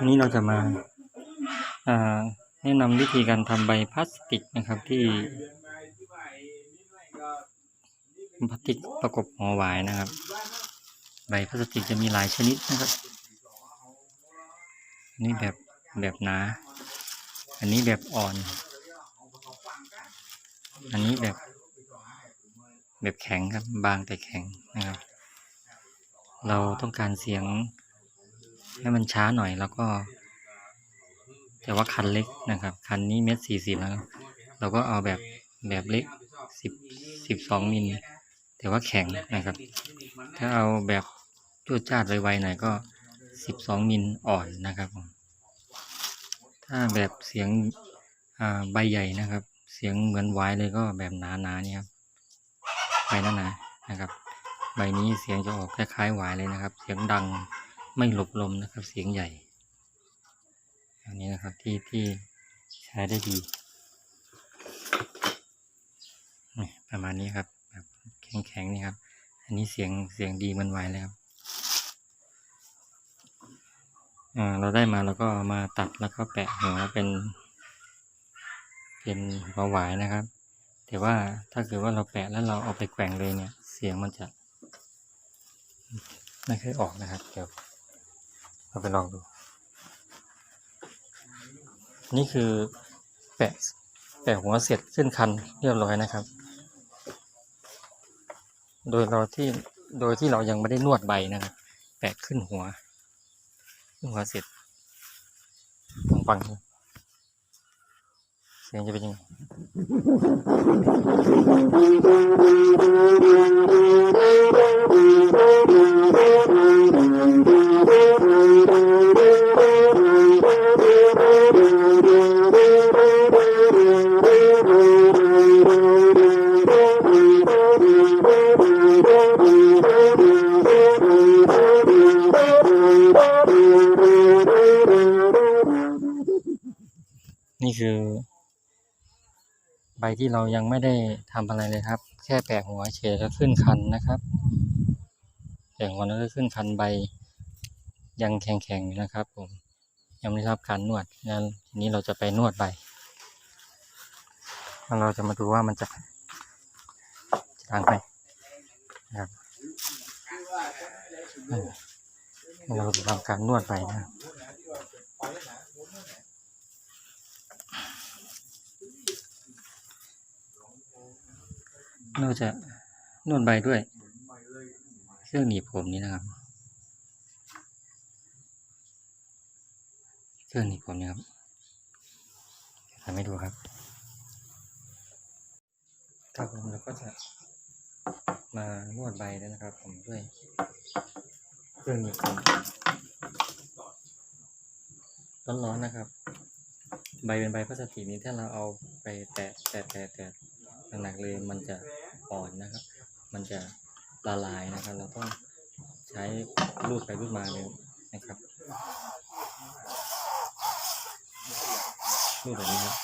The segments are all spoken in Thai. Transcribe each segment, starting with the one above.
วันนี้เราจะมาแนะนำวิธีการทำใบพลาสติกนะครับที่พลาสติกประกบหัวหวายนะครับ ใบพลาสติกจะมีหลายชนิดนะครับอันนี้แบบแบบหนา อันนี้แบบอ่อน อันนี้แบบแบบแข็งครับบางแต่แข็งนะครับ เราต้องการเสียง ให้มันช้าหน่อยแล้วก็ แต่ว่าคันเล็กนะครับ คันนี้เม็ดสี่สิบนะครับเราก็เอาแบบแบบเล็กสิบสิบสองมิลแต่ว่าแข็งนะครับ ถ้าเอาแบบจูดจาดไวๆหน่อยก็สิบสองมิลอ่อนนะครับผมถ้าแบบเสียงใบใหญ่นะครับ เสียงเหมือนไว้เลยก็แบบหนาๆนี่ครับใบหนาๆนะครับ ใบนี้เสียงจะออกคล้ายๆหวายเลยนะครับ เสียงดัง ไม่หลบลมนะครับ เสียงใหญ่อันนี้นะครับที่ที่ใช้ได้ดีประมาณนี้ครับแบบแข็งๆนี่ครับ อันนี้เสียงเสียงดีมันไวเลยครับอ่าเราได้มาแล้วก็มาตัดแล้วก็แปะหัวเป็น เป็นหัวหวายนะครับ แต่ว่าถ้าเกิดว่าเราแปะแล้วเราเอาไปแกว่งเลยเนี่ย เสียงมันจะ ไม่เคอยออกนะครับเดี๋ยว เราไปลองดู นี่คือแปะแปะหัวเสร็จขึ้นคันเรียบร้อยนะครับ โดยเราที่โดยที่เรายังไม่ได้นวดใบนะครับ แปะขึ้นหัวขึ้นหัวเสร็จลองฟังเสียงจะเป็นยังไง นี่คือ ใบที่เรายังไม่ได้ทำอะไรเลยครับ แค่แปะหัวเฉยแล้วขึ้นคันนะครับแปะหัวแล้วก็ขึ้นคันใบ ยังแข็งๆนะครับ ผมยังไม่รับการนวดงั้นทีนี้เราจะไปนวดใบเราจะมาดูว่ามันจะจะดังไหมนะครับเออเราจะทำการนวดใบนะครับ เราจะนวดใบด้วยเครื่องหนีบผมนี้นะครับ เครื่องหนีบผมนี้ครับทำให้ดูครับ ครับผมเราก็จะมานวดใบแล้วนะครับ ผมด้วยเครื่องหนีบผมร้อนๆนะครับ ใบเป็นใบพลาสติกนี้ถ้าเราเอาไปแตะแตะแตะแตะหนักๆเลยมันจะ อ่อนนะครับ มันจะละลายนะครับ เราต้องใช้รูดไปรูดมาเลยนะครับรูดแบบนี้ครับ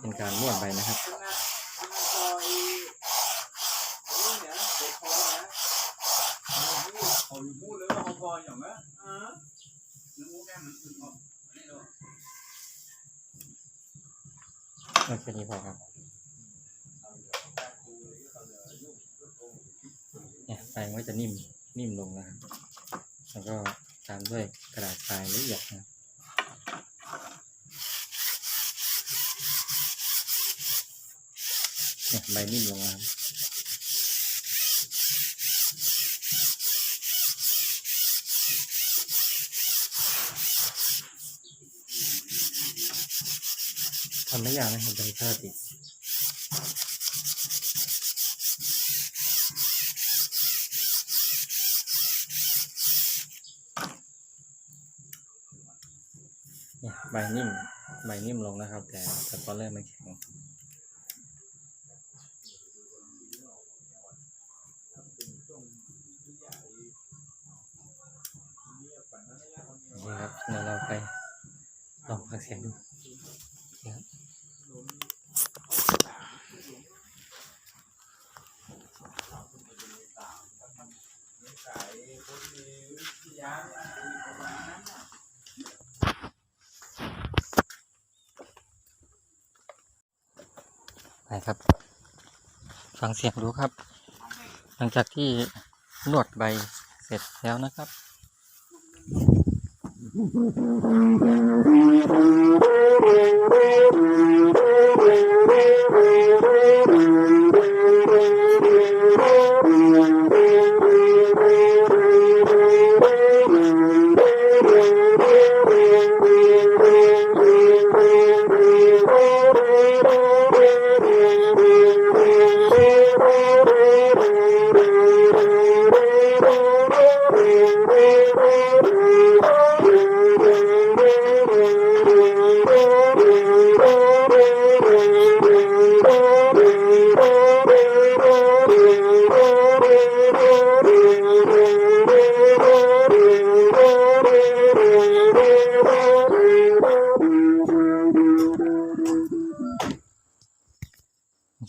เป็นการนวดใบนะครับโอ เคนี้พอครับเนี่ยไฟมันจะนิ่มนิ่มลงนะครับแล้วก็ตามด้วยกระดาษทรายละเอียดนะเนี่ยใบนิ่มลงนะครับำไม่ยากนะครับใบพลาสติกเนี่ยใบนิ่มใบนิ่มลงนะครับ แต่แต่ตอนแรกมันแข็งนี่ครับเดี๋ยวเราไปลองฟังเสียงดูนี่ครับ ขายคนมี ไปครับ ฟังเสียงดูครับ หลังจากที่นวดใบเสร็จแล้วนะครับ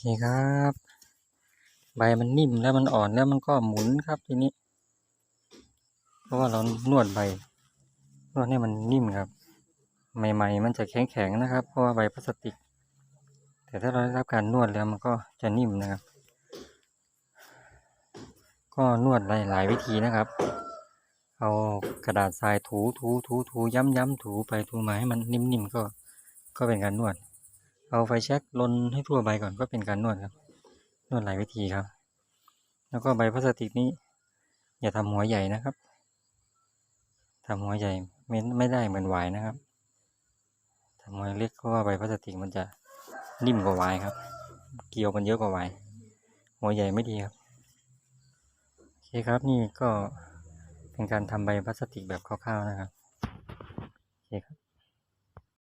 โอเคครับ ใบมันนิ่มแล้วมันอ่อนแล้วมันก็หมุนครับทีนี้ เพราะว่าเรานวดใบนวดให้มันนิ่มครับ ใหม่ ๆ มันจะแข็งๆนะครับ เพราะว่าใบพลาสติก แต่ถ้าเราได้รับการนวดแล้วมันก็จะนิ่มนะครับ ก็นวดหลายๆวิธีนะครับ เอากระดาษทรายถูถูถูถูย้ำย้ำถูไปถูมาให้มันนิ่มๆก็ก็เป็นการนวด เอาไฟแช็กลนให้ทั่วใบก่อนก็เป็นการนวดครับ นวดหลายวิธีครับ แล้วก็ใบพลาสติกนี้ อย่าทำหัวใหญ่นะครับทำหัวใหญ่ไม่ไม่ได้เหมือนวายนะครับทำหัวเล็กเพราะว่าใบพลาสติกมันจะนิ่มกว่าวายครับ เกลียวมันเยอะกว่าวายหัวใหญ่ไม่ดีครับโอเคครับนี่ก็เป็นการทำใบพลาสติกแบบคร่าวๆนะครับโอเคครับ